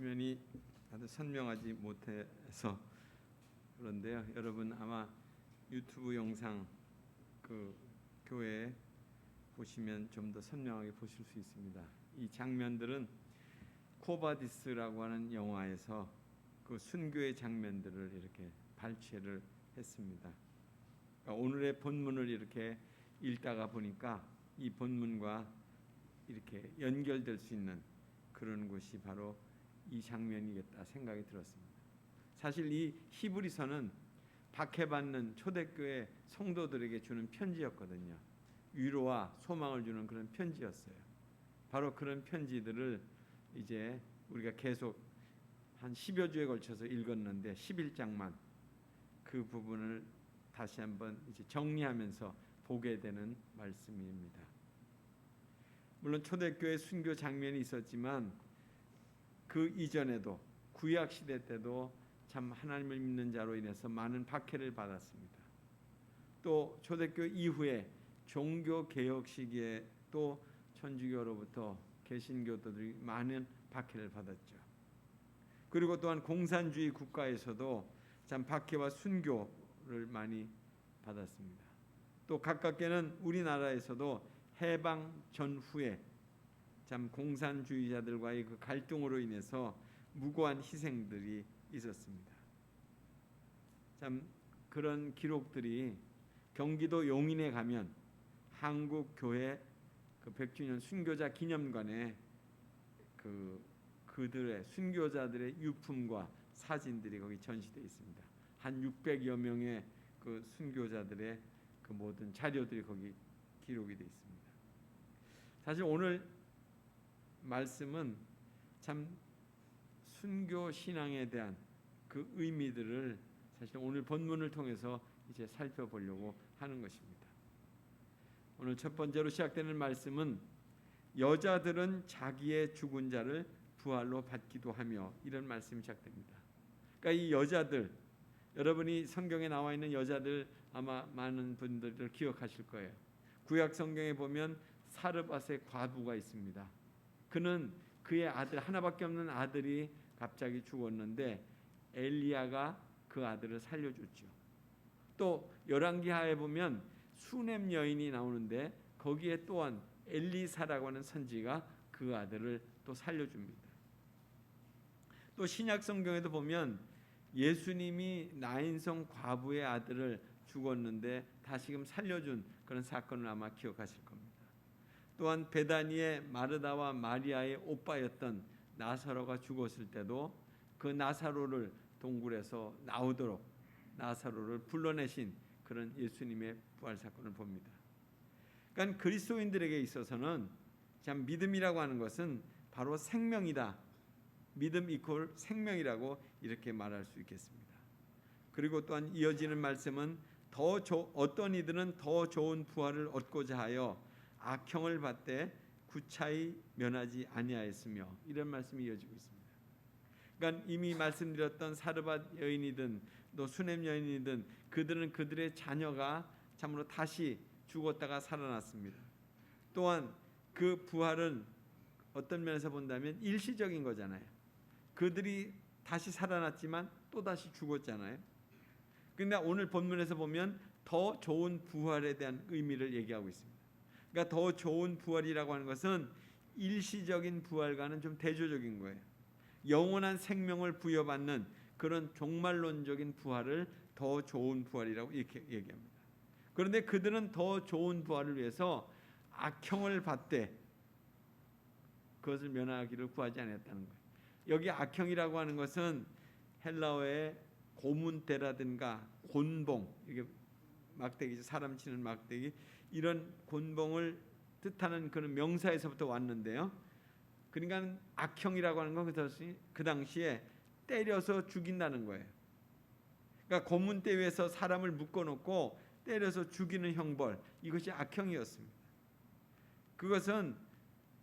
화면이 아주 선명하지 못해서 그런데요. 여러분 아마 유튜브 영상 그 교회 보시면 좀 더 선명하게 보실 수 있습니다. 이 장면들은 코바디스라고 하는 영화에서 그 순교의 장면들을 이렇게 발췌를 했습니다. 그러니까 오늘의 본문을 이렇게 읽다가 보니까 이 본문과 이렇게 연결될 수 있는 그런 곳이 바로 이 장면이겠다 생각이 들었습니다. 사실 이 히브리서는 박해받는 초대교회 성도들에게 주는 편지였거든요. 위로와 소망을 주는 그런 편지였어요. 바로 그런 편지들을 이제 우리가 계속 한 10여 주에 걸쳐서 읽었는데 11장만 그 부분을 다시 한번 이제 정리하면서 보게 되는 말씀입니다. 물론 초대교회 순교 장면이 있었지만 그 이전에도 구약 시대 때도 참 하나님을 믿는 자로 인해서 많은 박해를 받았습니다. 또 초대교 이후에 종교 개혁 시기에 또 천주교로부터 개신교도들이 많은 박해를 받았죠. 그리고 또한 공산주의 국가에서도 참 박해와 순교를 많이 받았습니다. 또 가깝게는 우리나라에서도 해방 전후에 참 공산주의자들과의 그 갈등으로 인해서 무고한 희생들이 있었습니다. 참 그런 기록들이 경기도 용인에 가면 한국 교회 그 100주년 순교자 기념관에 그 그들의 순교자들의 유품과 사진들이 거기 전시되어 있습니다. 한 600여 명의 그 순교자들의 그 모든 자료들이 거기 기록이 되어 있습니다. 사실 오늘 말씀은 참 순교 신앙에 대한 그 의미들을 사실 오늘 본문을 통해서 이제 살펴보려고 하는 것입니다. 오늘 첫 번째로 시작되는 말씀은 여자들은 자기의 죽은 자를 부활로 받기도 하며 이런 말씀이 시작됩니다. 그러니까 이 여자들 여러분이 성경에 나와 있는 여자들 아마 많은 분들을 기억하실 거예요. 구약 성경에 보면 사르밧의 과부가 있습니다. 그는 그의 아들 하나밖에 없는 아들이 갑자기 죽었는데 엘리야가 그 아들을 살려줬죠. 또 열왕기하에 보면 수넴 여인이 나오는데 거기에 또한 엘리사라고 하는 선지가 그 아들을 또 살려줍니다. 또 신약 성경에도 보면 예수님이 나인성 과부의 아들을 죽었는데 다시금 살려준 그런 사건을 아마 기억하실 겁니다. 또한 베다니의 마르다와 마리아의 오빠였던 나사로가 죽었을 때도 그 나사로를 동굴에서 나오도록 나사로를 불러내신 그런 예수님의 부활 사건을 봅니다. 그러니까 그리스도인들에게 있어서는 참 믿음이라고 하는 것은 바로 생명이다. 믿음 이퀄 생명이라고 이렇게 말할 수 있겠습니다. 그리고 또한 이어지는 말씀은 더 조, 어떤 이들은 더 좋은 부활을 얻고자 하여 악형을 받되 구차히 면하지 아니하였으며 이런 말씀이 이어지고 있습니다. 그러니까 이미 말씀드렸던 사르밧 여인이든 또 수넴 여인이든 그들은 그들의 자녀가 참으로 다시 죽었다가 살아났습니다. 또한 그 부활은 어떤 면에서 본다면 일시적인 거잖아요. 그들이 다시 살아났지만 또 다시 죽었잖아요. 근데 오늘 본문에서 보면 더 좋은 부활에 대한 의미를 얘기하고 있습니다. 그러니까 더 좋은 부활이라고 하는 것은 일시적인 부활과는 좀 대조적인 거예요. 영원한 생명을 부여받는 그런 종말론적인 부활을 더 좋은 부활이라고 이렇게 얘기합니다. 그런데 그들은 더 좋은 부활을 위해서 악형을 받되 그것을 면하기를 구하지 않았다는 거예요. 여기 악형이라고 하는 것은 헬라어의 고문대라든가 곤봉 이게 막대기 사람 치는 막대기 이런 곤봉을 뜻하는 그런 명사에서부터 왔는데요. 그러니까 악형이라고 하는 건 그 당시에 때려서 죽인다는 거예요. 그러니까 고문대 위에서 사람을 묶어놓고 때려서 죽이는 형벌 이것이 악형이었습니다. 그것은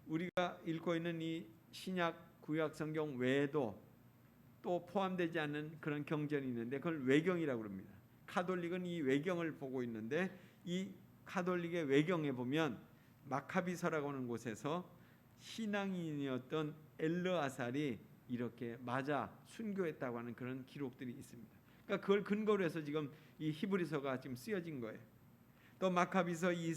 우리가 읽고 있는 이 신약 구약 성경 외에도 또 포함되지 않은 그런 경전이 있는데 그걸 외경이라고 합니다. 카톨릭은 이 외경을 보고 있는데 이 카톨릭의 외경에 보면 마카비서라고 하는 곳에서 신앙인이었던 엘르아살이 이렇게 맞아 순교했다고 하는 그런 기록들이 있습니다. 그러니까 그걸 근거로 해서 지금 이 히브리서가 지금 쓰여진 거예요. 또 마카비서 2,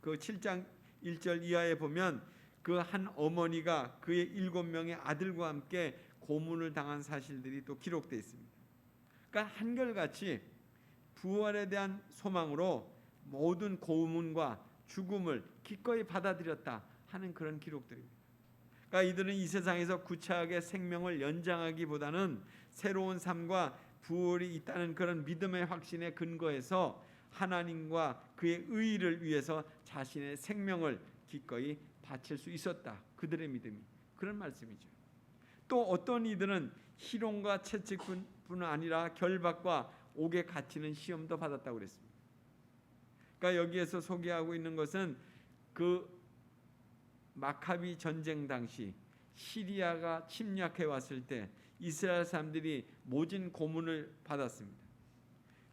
그 7장 1절 이하에 보면 그 한 어머니가 그의 일곱 명의 아들과 함께 고문을 당한 사실들이 또 기록되어 있습니다. 그러니까 한결같이 부활에 대한 소망으로 모든 고문과 죽음을 기꺼이 받아들였다 하는 그런 기록들입니다. 그러니까 이들은 이 세상에서 구차하게 생명을 연장하기보다는 새로운 삶과 부활이 있다는 그런 믿음의 확신에 근거해서 하나님과 그의 의를 위해서 자신의 생명을 기꺼이 바칠 수 있었다. 그들의 믿음이 그런 말씀이죠. 또 어떤 이들은 희롱과 채찍뿐 아니라 결박과 옥에 갇히는 시험도 받았다고 그랬습니다. 그러니까 여기에서 소개하고 있는 것은 그 마카비 전쟁 당시 시리아가 침략해 왔을 때 이스라엘 사람들이 모진 고문을 받았습니다.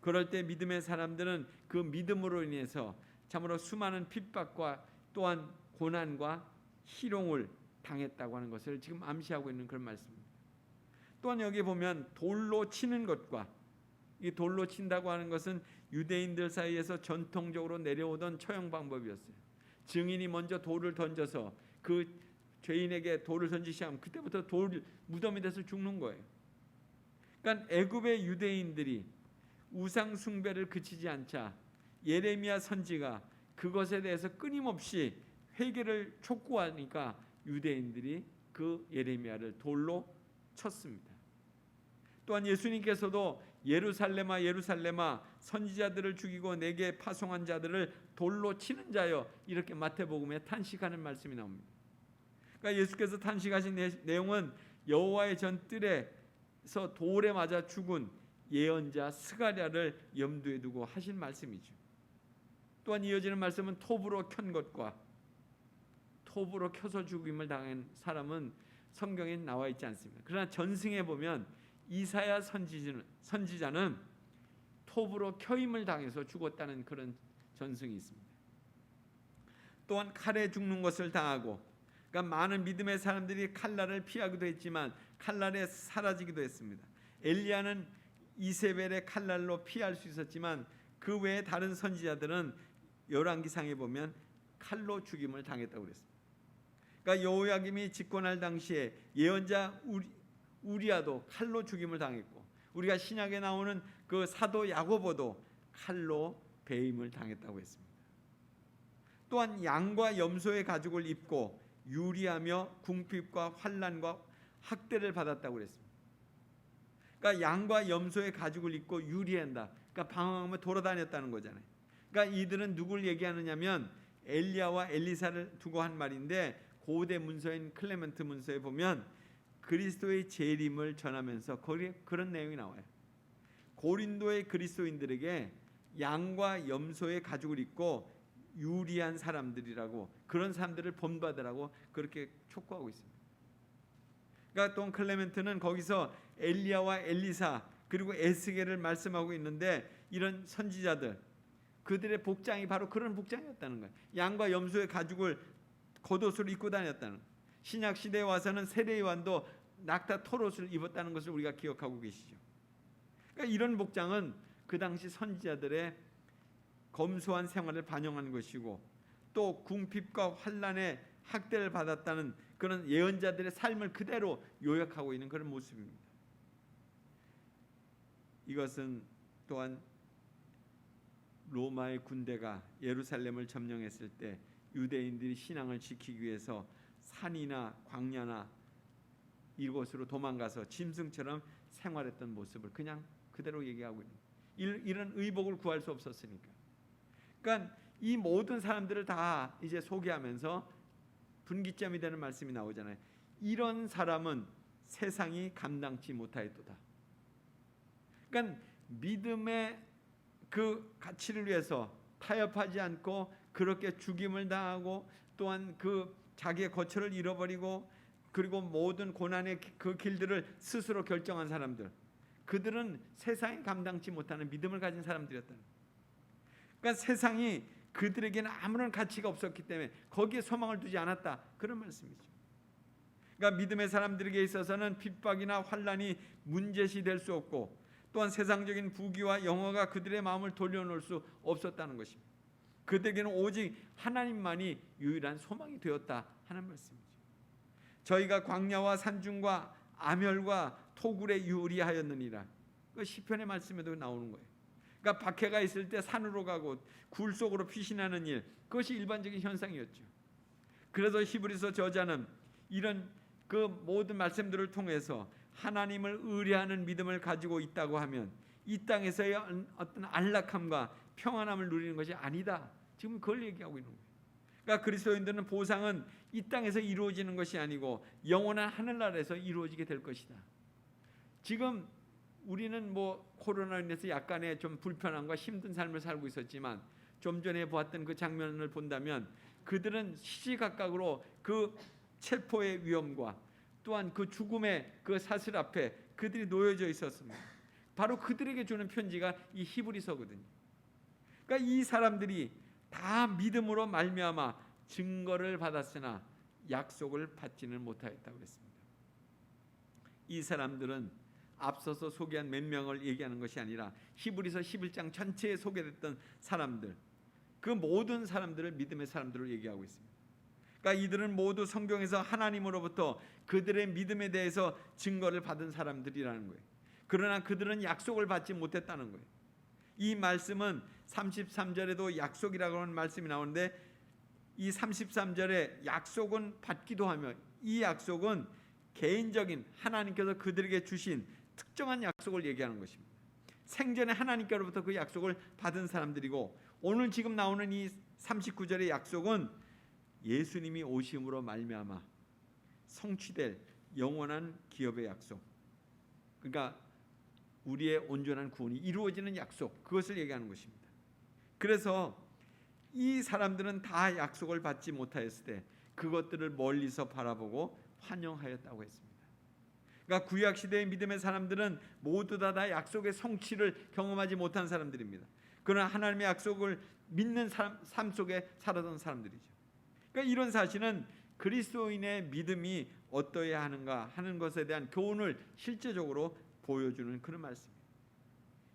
그럴 때 믿음의 사람들은 그 믿음으로 인해서 참으로 수많은 핍박과 또한 고난과 희롱을 당했다고 하는 것을 지금 암시하고 있는 그런 말씀입니다. 또한 여기 보면 돌로 치는 것과 이 돌로 친다고 하는 것은 유대인들 사이에서 전통적으로 내려오던 처형 방법이었어요. 증인이 먼저 돌을 던져서 그 죄인에게 돌을 던지시면 그때부터 돌 무덤이 돼서 죽는 거예요. 그러니까 애굽의 유대인들이 우상 숭배를 그치지 않자 예레미야 선지가 그것에 대해서 끊임없이 회개를 촉구하니까 유대인들이 그 예레미야를 돌로 쳤습니다. 또한 예수님께서도 예루살렘아 예루살렘아 선지자들을 죽이고 내게 파송한 자들을 돌로 치는 자여 이렇게 마태복음에 탄식하는 말씀이 나옵니다. 그러니까 예수께서 탄식하신 내용은 여호와의 전뜰에서 돌에 맞아 죽은 예언자 스가랴를 염두에 두고 하신 말씀이죠. 또한 이어지는 말씀은 톱으로 켠 것과 톱으로 켜서 죽임을 당한 사람은 성경에 나와 있지 않습니다. 그러나 전승에 보면 이사야 선지자는, 선지자는 톱으로 켜임을 당해서 죽었다는 그런 전승이 있습니다. 또한 칼에 죽는 것을 당하고 그러니까 많은 믿음의 사람들이 칼날을 피하기도 했지만 칼날에 사라지기도 했습니다. 엘리야는 이세벨의 칼날로 피할 수 있었지만 그 외에 다른 선지자들은 열왕기상에 보면 칼로 죽임을 당했다고 그랬습니다. 그러니까 여호야김이 집권할 당시에 예언자 우리, 우리아도 칼로 죽임을 당했고 우리가 신약에 나오는 그 사도 야고보도 칼로 배임을 당했다고 했습니다. 또한 양과 염소의 가죽을 입고 유리하며 궁핍과 환란과 학대를 받았다고 그랬습니다. 그러니까 양과 염소의 가죽을 입고 유리한다. 그러니까 방황하며 돌아다녔다는 거잖아요. 그러니까 이들은 누굴 얘기하느냐면 엘리야와 엘리사를 두고 한 말인데 고대 문서인 클레멘트 문서에 보면 그리스도의 재림을 전하면서 거기 그런 내용이 나와요. 고린도의 그리스도인들에게 양과 염소의 가죽을 입고 유리한 사람들이라고 그런 사람들을 본받으라고 그렇게 촉구하고 있습니다. 그러니까 또 클레멘트는 거기서 엘리야와 엘리사 그리고 에스겔을 말씀하고 있는데 이런 선지자들 그들의 복장이 바로 그런 복장이었다는 거예요. 양과 염소의 가죽을 겉옷으로 입고 다녔다는 신약 시대에 와서는 세례 요한도 낙타 털옷을 입었다는 것을 우리가 기억하고 계시죠. 그러니까 이런 복장은 그 당시 선지자들의 검소한 생활을 반영한 것이고 또 궁핍과 환란의 학대를 받았다는 그런 예언자들의 삶을 그대로 요약하고 있는 그런 모습입니다. 이것은 또한 로마의 군대가 예루살렘을 점령했을 때 유대인들이 신앙을 지키기 위해서 산이나 광야나 이곳으로 도망가서 짐승처럼 생활했던 모습을 그냥 그대로 얘기하고 있는 이런 의복을 구할 수 없었으니까. 그러니까 이 모든 사람들을 다 이제 소개하면서 분기점이 되는 말씀이 나오잖아요. 이런 사람은 세상이 감당치 못하였도다. 그러니까 믿음의 그 가치를 위해서 타협하지 않고 그렇게 죽임을 당하고 또한 그 자기의 거처를 잃어버리고 그리고 모든 고난의 그 길들을 스스로 결정한 사람들 그들은 세상이 감당치 못하는 믿음을 가진 사람들이었다. 그러니까 세상이 그들에게는 아무런 가치가 없었기 때문에 거기에 소망을 두지 않았다 그런 말씀이죠. 그러니까 믿음의 사람들에게 있어서는 핍박이나 환란이 문제시 될 수 없고 또한 세상적인 부귀와 영화가 그들의 마음을 돌려놓을 수 없었다는 것입니다. 그들에게는 오직 하나님만이 유일한 소망이 되었다 하는 말씀이죠. 저희가 광야와 산중과 암혈과 토굴에 유리하였느니라. 그 시편의 말씀에도 나오는 거예요. 그러니까 박해가 있을 때 산으로 가고 굴 속으로 피신하는 일 그것이 일반적인 현상이었죠. 그래서 히브리서 저자는 이런 그 모든 말씀들을 통해서 하나님을 의뢰하는 믿음을 가지고 있다고 하면 이 땅에서의 어떤 안락함과 평안함을 누리는 것이 아니다. 지금 그걸 얘기하고 있는 거예요. 그러니까 그리스도인들은 보상은 이 땅에서 이루어지는 것이 아니고 영원한 하늘나라에서 이루어지게 될 것이다. 지금 우리는 뭐 코로나로 인해서 약간의 좀 불편함과 힘든 삶을 살고 있었지만 좀 전에 보았던 그 장면을 본다면 그들은 시시각각으로 그 체포의 위험과 또한 그 죽음의 그 사슬 앞에 그들이 놓여져 있었습니다. 바로 그들에게 주는 편지가 이 히브리서거든요. 그러니까 이 사람들이 다 믿음으로 말미암아 증거를 받았으나 약속을 받지는 못하였다고 그랬습니다. 이 사람들은 앞서서 소개한 몇 명을 얘기하는 것이 아니라 히브리서 11장 전체에 소개됐던 사람들 그 모든 사람들을 믿음의 사람들을 얘기하고 있습니다. 그러니까 이들은 모두 성경에서 하나님으로부터 그들의 믿음에 대해서 증거를 받은 사람들이라는 거예요. 그러나 그들은 약속을 받지 못했다는 거예요. 이 말씀은 33절에도 약속이라고 하는 말씀이 나오는데 이 33절에 약속은 받기도 하며 이 약속은 개인적인 하나님께서 그들에게 주신 특정한 약속을 얘기하는 것입니다. 생전에 하나님께로부터 그 약속을 받은 사람들이고 오늘 지금 나오는 이 39절의 약속은 예수님이 오심으로 말미암아 성취될 영원한 기업의 약속. 그러니까 우리의 온전한 구원이 이루어지는 약속. 그것을 얘기하는 것입니다. 그래서 이 사람들은 다 약속을 받지 못하였을 때 그것들을 멀리서 바라보고 환영하였다고 했습니다. 그러니까 구약 시대의 믿음의 사람들은 모두 다, 다 약속의 성취를 경험하지 못한 사람들입니다. 그러나 하나님의 약속을 믿는 삶, 삶 속에 살아던 사람들이죠. 그러니까 이런 사실은 그리스도인의 믿음이 어떠해야 하는가 하는 것에 대한 교훈을 실제적으로 보여주는 그런 말씀입니다.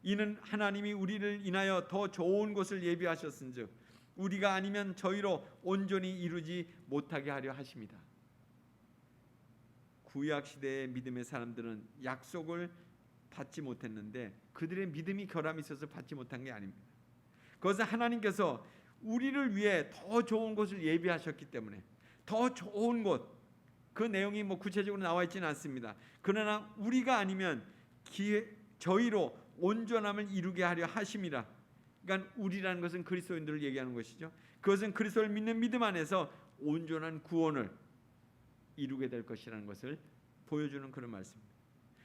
이는 하나님이 우리를 인하여 더 좋은 곳을 예비하셨은즉 우리가 아니면 저희로 온전히 이루지 못하게 하려 하십니다. 구약 시대의 믿음의 사람들은 약속을 받지 못했는데 그들의 믿음이 결함이 있어서 받지 못한 게 아닙니다. 그것은 하나님께서 우리를 위해 더 좋은 곳을 예비하셨기 때문에 더 좋은 곳 그 내용이 뭐 구체적으로 나와 있지는 않습니다. 그러나 우리가 아니면 기회, 저희로 온전함을 이루게 하려 하심이라. 그러니까 우리라는 것은 그리스도인들을 얘기하는 것이죠. 그것은 그리스도를 믿는 믿음 안에서 온전한 구원을 이루게 될 것이라는 것을 보여주는 그런 말씀입니다.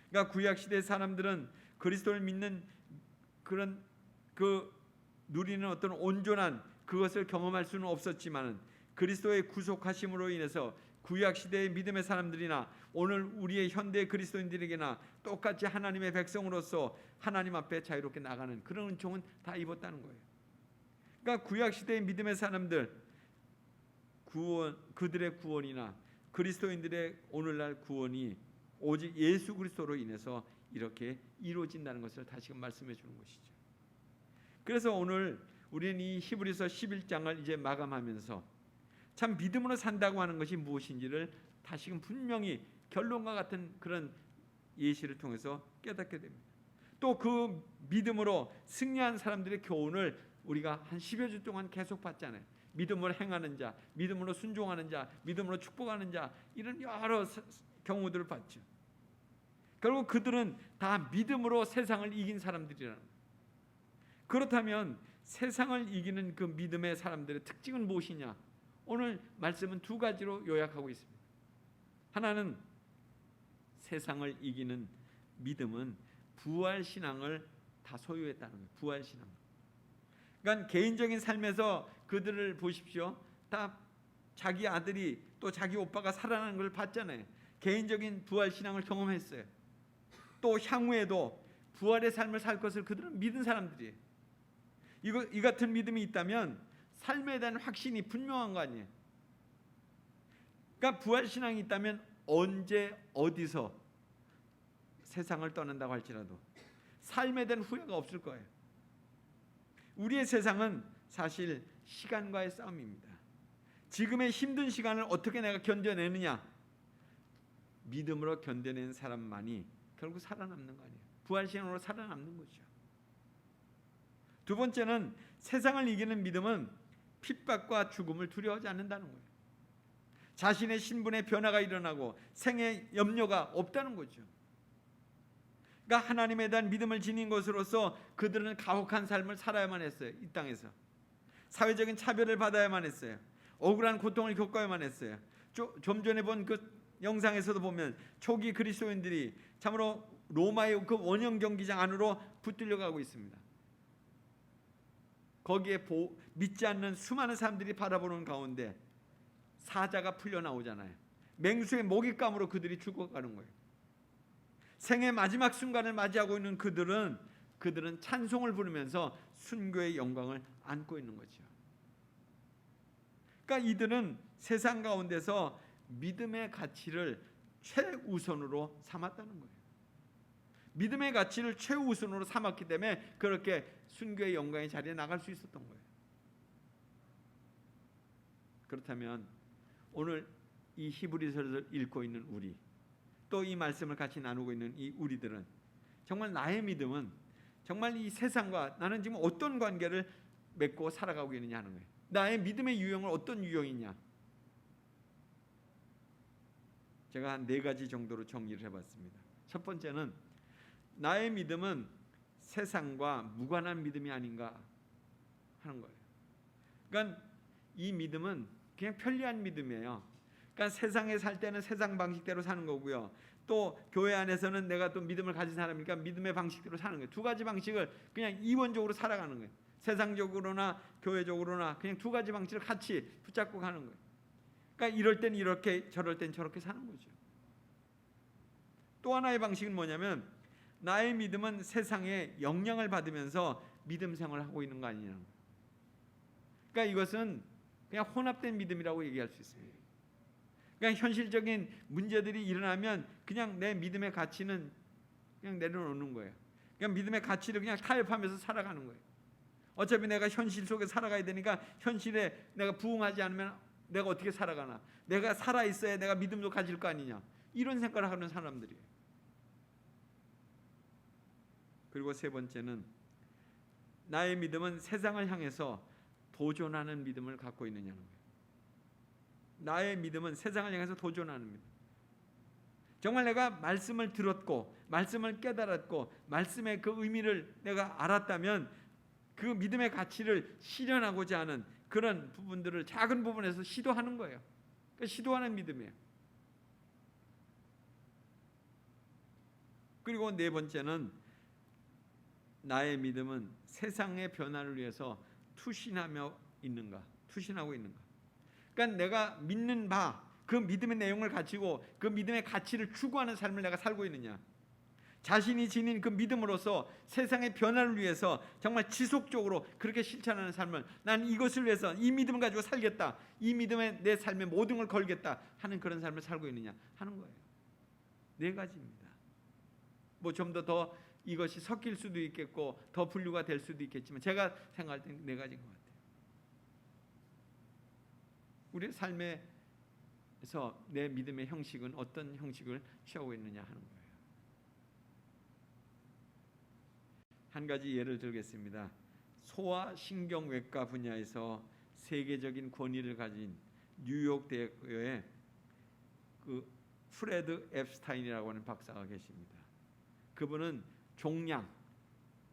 그러니까 구약 시대 사람들은 그리스도를 믿는 그런 그 누리는 어떤 온전한 그것을 경험할 수는 없었지만은 그리스도의 구속하심으로 인해서 구약 시대의 믿음의 사람들이나 오늘 우리의 현대 그리스도인들에게나 똑같이 하나님의 백성으로서 하나님 앞에 자유롭게 나가는 그런 은총은 다 입었다는 거예요. 그러니까 구약 시대의 믿음의 사람들 구원 그들의 구원이나 그리스도인들의 오늘날 구원이 오직 예수 그리스도로 인해서 이렇게 이루어진다는 것을 다시금 말씀해 주는 것이죠. 그래서 오늘 우리는 이 히브리서 11장을 이제 마감하면서 참 믿음으로 산다고 하는 것이 무엇인지를 다시금 분명히 결론과 같은 그런 예시를 통해서 깨닫게 됩니다. 또 그 믿음으로 승리한 사람들의 교훈을 우리가 한 10여 주 동안 계속 봤잖아요. 믿음으로 행하는 자, 믿음으로 순종하는 자, 믿음으로 축복하는 자 이런 여러 경우들을 봤죠. 결국 그들은 다 믿음으로 세상을 이긴 사람들이라는. 그렇다면 세상을 이기는 그 믿음의 사람들의 특징은 무엇이냐? 오늘 말씀은 두 가지로 요약하고 있습니다. 하나는 세상을 이기는 믿음은 부활 신앙을 다 소유했다는 거예요. 부활 신앙. 그러니까 개인적인 삶에서 그들을 보십시오. 다 자기 아들이 또 자기 오빠가 살아나는 걸 봤잖아요. 개인적인 부활 신앙을 경험했어요. 또 향후에도 부활의 삶을 살 것을 그들은 믿은 사람들이에요. 이거 이 같은 믿음이 있다면 삶에 대한 확신이 분명한 거 아니에요. 그러니까 부활 신앙이 있다면 언제 어디서 세상을 떠난다고 할지라도 삶에 대한 후회가 없을 거예요. 우리의 세상은 사실 시간과의 싸움입니다. 지금의 힘든 시간을 어떻게 내가 견뎌내느냐? 믿음으로 견뎌낸 사람만이 결국 살아남는 거 아니에요. 부활신으로 살아남는 거죠. 두 번째는 세상을 이기는 믿음은 핍박과 죽음을 두려워하지 않는다는 거예요. 자신의 신분의 변화가 일어나고 생의 염려가 없다는 거죠. 그러니까 하나님에 대한 믿음을 지닌 것으로서 그들은 가혹한 삶을 살아야만 했어요. 이 땅에서 사회적인 차별을 받아야만 했어요. 억울한 고통을 겪어야만 했어요. 좀 전에 본 그 영상에서도 보면 초기 그리스도인들이 참으로 로마의 그 원형 경기장 안으로 붙들려 가고 있습니다. 거기에 보, 믿지 않는 수많은 사람들이 바라보는 가운데 사자가 풀려 나오잖아요. 맹수의 먹잇감으로 그들이 죽어가는 거예요. 생의 마지막 순간을 맞이하고 있는 그들은 그들은 찬송을 부르면서 순교의 영광을 안고 있는 거죠. 그러니까 이들은 세상 가운데서 믿음의 가치를 최우선으로 삼았다는 거예요. 믿음의 가치를 최우선으로 삼았기 때문에 그렇게 순교의 영광의 자리에 나갈 수 있었던 거예요. 그렇다면 오늘 이 히브리서를 읽고 있는 우리 또 이 말씀을 같이 나누고 있는 이 우리들은 정말 나의 믿음은 정말 이 세상과 나는 지금 어떤 관계를 맺고 살아가고 있느냐 하는 거예요. 나의 믿음의 유형은 어떤 유형이냐? 제가 한 네 가지 정도로 정리를 해봤습니다. 첫 번째는 나의 믿음은 세상과 무관한 믿음이 아닌가 하는 거예요. 그러니까 이 믿음은 그냥 편리한 믿음이에요. 그러니까 세상에 살 때는 세상 방식대로 사는 거고요. 또 교회 안에서는 내가 또 믿음을 가진 사람이니까 믿음의 방식대로 사는 거예요. 두 가지 방식을 그냥 이원적으로 살아가는 거예요. 세상적으로나 교회적으로나 그냥 두 가지 방식을 같이 붙잡고 가는 거예요. 그러니까 이럴 땐 이렇게 저럴 땐 저렇게 사는 거죠. 또 하나의 방식은 뭐냐면 나의 믿음은 세상에 영향을 받으면서 믿음 생활을 하고 있는 거 아니냐는 거예요. 그러니까 이것은 그냥 혼합된 믿음이라고 얘기할 수 있습니다. 그냥 현실적인 문제들이 일어나면 그냥 내 믿음의 가치는 그냥 내려놓는 거예요. 그냥 믿음의 가치를 그냥 타협하면서 살아가는 거예요. 어차피 내가 현실 속에 살아가야 되니까 현실에 내가 부응하지 않으면 내가 어떻게 살아가나? 내가 살아 있어야 내가 믿음도 가질 거 아니냐? 이런 생각을 하는 사람들이에요. 그리고 세 번째는 나의 믿음은 세상을 향해서 도전하는 믿음을 갖고 있느냐는 거예요. 나의 믿음은 세상을 향해서 도전하는 믿음. 정말 내가 말씀을 들었고 말씀을 깨달았고 말씀의 그 의미를 내가 알았다면 그 믿음의 가치를 실현하고자 하는 그런 부분들을 작은 부분에서 시도하는 거예요. 그러니까 시도하는 믿음이에요. 그리고 네 번째는 나의 믿음은 세상의 변화를 위해서 투신하며 있는가? 투신하고 있는가? 그러니까 내가 믿는 바, 그 믿음의 내용을 가지고 그 믿음의 가치를 추구하는 삶을 내가 살고 있느냐? 자신이 지닌 그 믿음으로서 세상의 변화를 위해서 정말 지속적으로 그렇게 실천하는 삶을 난 이것을 위해서 이 믿음을 가지고 살겠다. 이 믿음에 내 삶의 모든 걸 걸겠다 하는 그런 삶을 살고 있느냐 하는 거예요. 네 가지입니다. 뭐 좀 더더 이것이 섞일 수도 있겠고 더 분류가 될 수도 있겠지만 제가 생각할 때네 가지인 것 같아요. 우리의 삶에서 내 믿음의 형식은 어떤 형식을 취하고 있느냐 하는 거예요. 한 가지 예를 들겠습니다. 소아 신경외과 분야에서 세계적인 권위를 가진 뉴욕 대학의 그 프레드 앱스타인이라고 하는 박사가 계십니다. 그분은 종양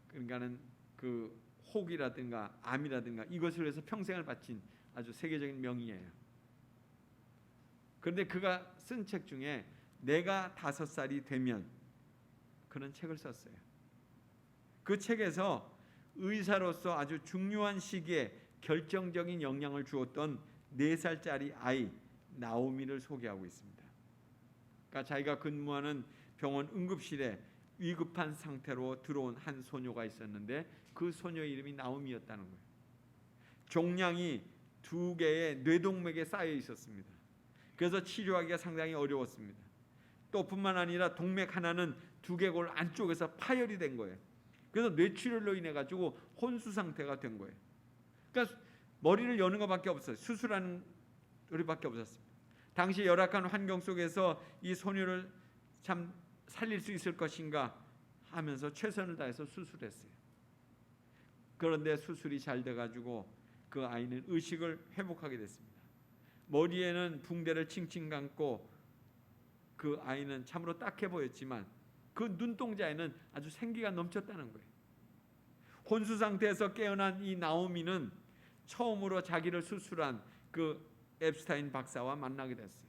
그러니까는 그 혹이라든가 암이라든가 이것을 위해서 평생을 바친 아주 세계적인 명의예요. 그런데 그가 쓴 책 중에 내가 다섯 살이 되면 그런 책을 썼어요. 그 책에서 의사로서 아주 중요한 시기에 결정적인 영향을 주었던 네 살짜리 아이 나오미를 소개하고 있습니다. 그러니까 자기가 근무하는 병원 응급실에 위급한 상태로 들어온 한 소녀가 있었는데 그 소녀 이름이 나오미였다는 거예요. 종양이 두 개의 뇌동맥에 쌓여 있었습니다. 그래서 치료하기가 상당히 어려웠습니다. 또 뿐만 아니라 동맥 하나는 두개골 안쪽에서 파열이 된 거예요. 그래서 뇌출혈로 인해 가지고 혼수 상태가 된 거예요. 그러니까 머리를 여는 것밖에 없어요. 수술하는 우리밖에 없었습니다. 당시 열악한 환경 속에서 이 소녀를 참 살릴 수 있을 것인가 하면서 최선을 다해서 수술했어요. 그런데 수술이 잘 돼가지고 그 아이는 의식을 회복하게 됐습니다. 머리에는 붕대를 칭칭 감고 그 아이는 참으로 딱해 보였지만 그 눈동자에는 아주 생기가 넘쳤다는 거예요. 혼수 상태에서 깨어난 이 나오미는 처음으로 자기를 수술한 그 앱스타인 박사와 만나게 됐어요.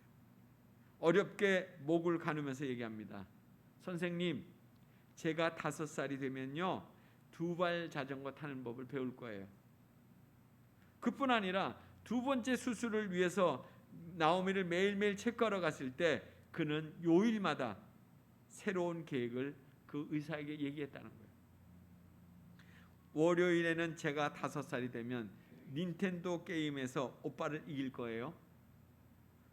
어렵게 목을 가누면서 얘기합니다. 선생님, 제가 다섯 살이 되면요 두 발 자전거 타는 법을 배울 거예요. 그뿐 아니라 두 번째 수술을 위해서 나오미를 매일매일 체크하러 갔을 때 그는 요일마다 새로운 계획을 그 의사에게 얘기했다는 거예요. 월요일에는 제가 다섯 살이 되면 닌텐도 게임에서 오빠를 이길 거예요.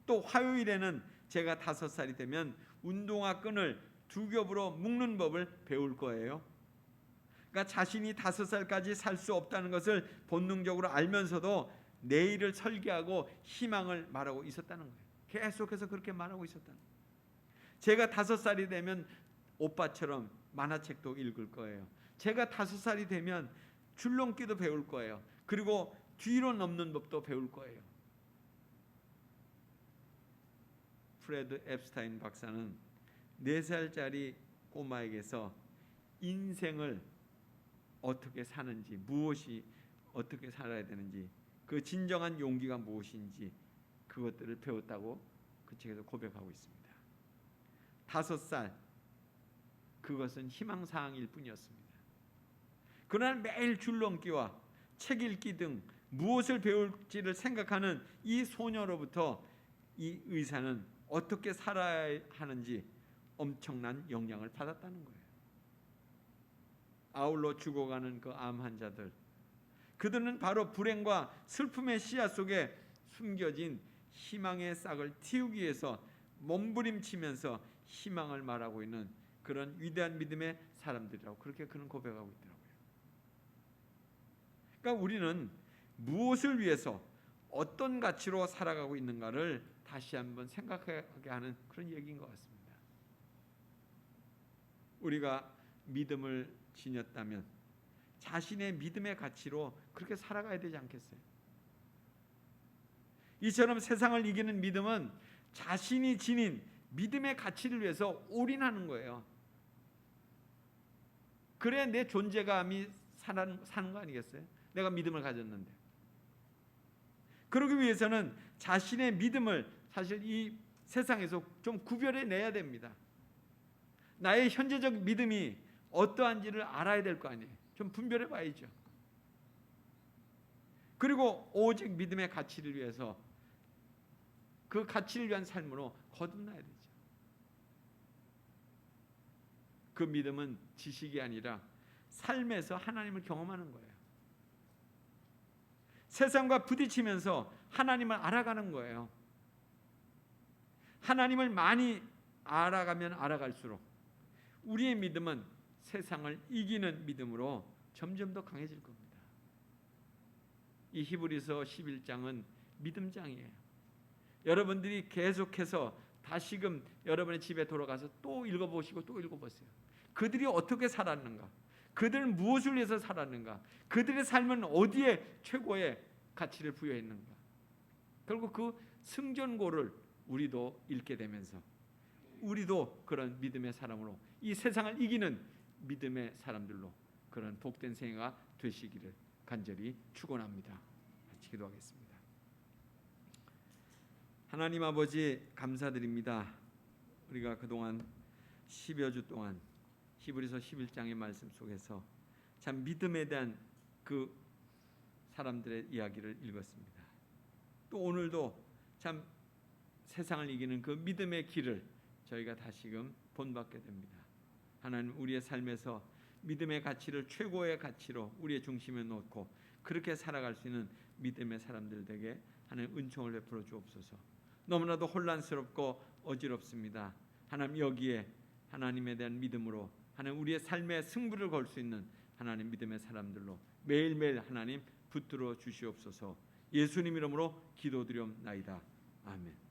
또 화요일에는 제가 다섯 살이 되면 운동화 끈을 두 겹으로 묶는 법을 배울 거예요. 그러니까 자신이 다섯 살까지 살 수 없다는 것을 본능적으로 알면서도 내일을 설계하고 희망을 말하고 있었다는 거예요. 계속해서 그렇게 말하고 있었다는 거예요. 제가 다섯 살이 되면 오빠처럼 만화책도 읽을 거예요. 제가 다섯 살이 되면 줄넘기도 배울 거예요. 그리고 뒤로 넘는 법도 배울 거예요. 프레드 앱스타인 박사는 네 살짜리 꼬마에게서 인생을 어떻게 사는지 무엇이 어떻게 살아야 되는지 그 진정한 용기가 무엇인지 그것들을 배웠다고 그 책에서 고백하고 있습니다. 다섯 살 그것은 희망 사항일 뿐이었습니다. 그러나 매일 줄넘기와 책 읽기 등 무엇을 배울지를 생각하는 이 소녀로부터 이 의사는 어떻게 살아야 하는지 엄청난 영향을 받았다는 거예요. 아울러 죽어가는 그 암 환자들 그들은 바로 불행과 슬픔의 씨앗 속에 숨겨진 희망의 싹을 틔우기 위해서 몸부림치면서 희망을 말하고 있는 그런 위대한 믿음의 사람들이라고 그렇게 그는 고백하고 있더라고요. 그러니까 우리는 무엇을 위해서 어떤 가치로 살아가고 있는가를 다시 한번 생각하게 하는 그런 얘기인 것 같습니다. 우리가 믿음을 지녔다면 자신의 믿음의 가치로 그렇게 살아가야 되지 않겠어요? 이처럼 세상을 이기는 믿음은 자신이 지닌 믿음의 가치를 위해서 올인하는 거예요. 그래 내 존재감이 사는, 사는 거 아니겠어요? 내가 믿음을 가졌는데. 그러기 위해서는 자신의 믿음을 사실 이 세상에서 좀 구별해 내야 됩니다. 나의 현재적 믿음이 어떠한지를 알아야 될 거 아니에요. 좀 분별해 봐야죠. 그리고 오직 믿음의 가치를 위해서 그 가치를 위한 삶으로 거듭나야 되죠. 그 믿음은 지식이 아니라 삶에서 하나님을 경험하는 거예요. 세상과 부딪히면서 하나님을 알아가는 거예요. 하나님을 많이 알아가면 알아갈수록 우리의 믿음은 세상을 이기는 믿음으로 점점 더 강해질 겁니다. 이 히브리서 11장은 믿음장이에요. 여러분들이 계속해서 다시금 여러분의 집에 돌아가서 또 읽어보시고 또 읽어보세요. 그들이 어떻게 살았는가? 그들은 무엇을 위해서 살았는가? 그들의 삶은 어디에 최고의 가치를 부여했는가? 결국 그 승전고를 우리도 읽게 되면서 우리도 그런 믿음의 사람으로 이 세상을 이기는 믿음의 사람들로 그런 복된 생애가 되시기를 간절히 축원합니다. 같이 기도하겠습니다. 하나님 아버지 감사드립니다. 우리가 그동안 10여 주 동안 히브리서 11장의 말씀 속에서 참 믿음에 대한 그 사람들의 이야기를 읽었습니다. 또 오늘도 참 세상을 이기는 그 믿음의 길을 저희가 다시금 본받게 됩니다. 하나님 우리의 삶에서 믿음의 가치를 최고의 가치로 우리의 중심에 놓고 그렇게 살아갈 수 있는 믿음의 사람들 에게 하나님 은총을 베풀어 주옵소서. 너무나도 혼란스럽고 어지럽습니다. 하나님 여기에 하나님에 대한 믿음으로 하나님 우리의 삶의 승부를 걸 수 있는 하나님 믿음의 사람들로 매일매일 하나님 붙들어 주시옵소서. 예수님 이름으로 기도드리옵나이다. 아멘.